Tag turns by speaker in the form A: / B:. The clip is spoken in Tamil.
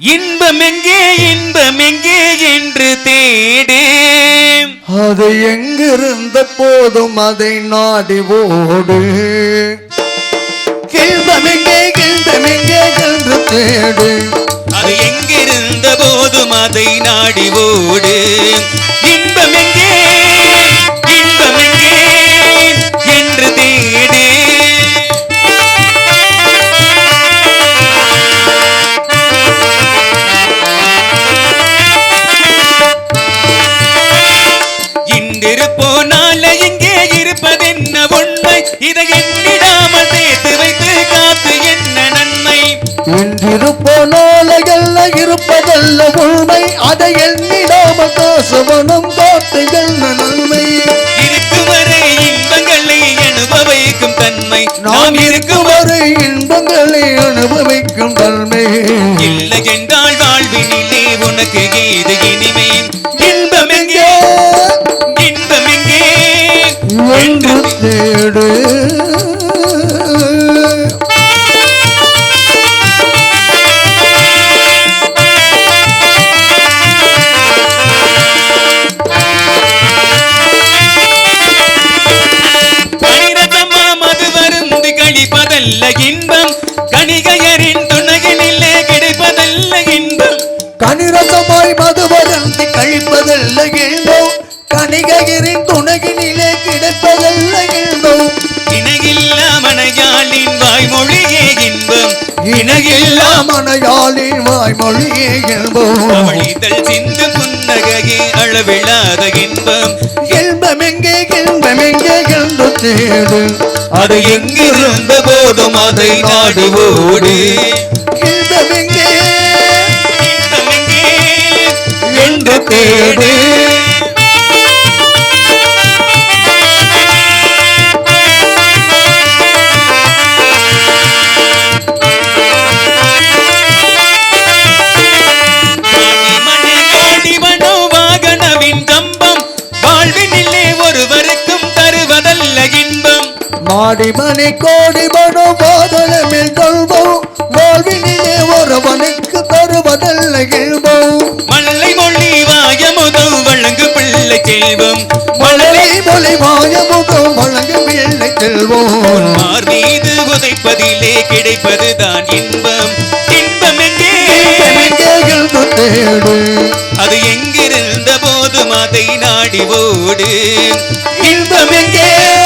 A: இன்பம் எங்கே இன்பம் எங்கே என்று தேடு
B: அது எங்கிருந்த போதும் அதை நாடி ஓடு. கிழ்பமெங்கே கிழ்பமெங்கே என்று தேடு.
A: அது எங்கிருந்த போதும் அதை நாடி ஓடு. இதை எண்ணிடாமல் சேர்த்து வைத்து காத்து என்ன நன்மை?
B: இன்றிருப்போனால இருப்பதல்ல உண்மை. அதை எண்ணிடாமல் காசுவனும் காட்டு என்ன நன்மை?
A: இருக்கும் வரை இன்பங்களை அனுபவிக்கும் தன்மை.
B: நாம் இருக்கும் வரை இன்பங்களை அனுபவிக்கும் தன்மை.
A: இல்லை என்றால் வாழ்வினிலே உனக்கு ஏது இனிமே? இன்பம் எங்கே? இன்பம் எங்கே?
B: என்று தேடு.
A: வருந்தி கழிப்பதல்ல இன்பம். கணிகையரின் துணையினிலே கிடைப்பதல்ல இன்பம்.
B: கனிரசமாய் மதுவரந்தி கழிப்பதல்ல இன்பம். கணிகையரின் துணகினிலே கிடைப்பதல்ல இன்பம்.
A: இணையில்லா மனையாளின் வாய்மொழியே இன்பம்.
B: இணையில்லா மனையாளின் வாய்மொழியே இன்பம்.
A: அவளிதழ் சிந்து புன்னகையே அளவில்லாத இன்பம்.
B: இன்பம் எங்கே இன்பம் எங்கே என்று தேடு.
A: அது எங்கிருந்த போதும் அதை நாடு ஓடி.
B: இன்பம் மாடி மணி கோடி மனோ பாதளமில் கொள்வோம் வாழ்வினிலே ஒருவனுக்கு தருவதல்ல இன்பம்.
A: மல்லை மொழி வாயமுதம் வழங்கு பிள்ளை செல்வம்.
B: மழலை மொழி மாயமுகம் வழங்கும் இல்லை செல்வோம்.
A: மார் மீது உதைப்பதிலே கிடைப்பதுதான் இன்பம். இன்பம் எங்கே?
B: தேடு.
A: அது எங்கிருந்த போதும் அதை நாடி ஓடு.
B: இன்பம் எங்கே?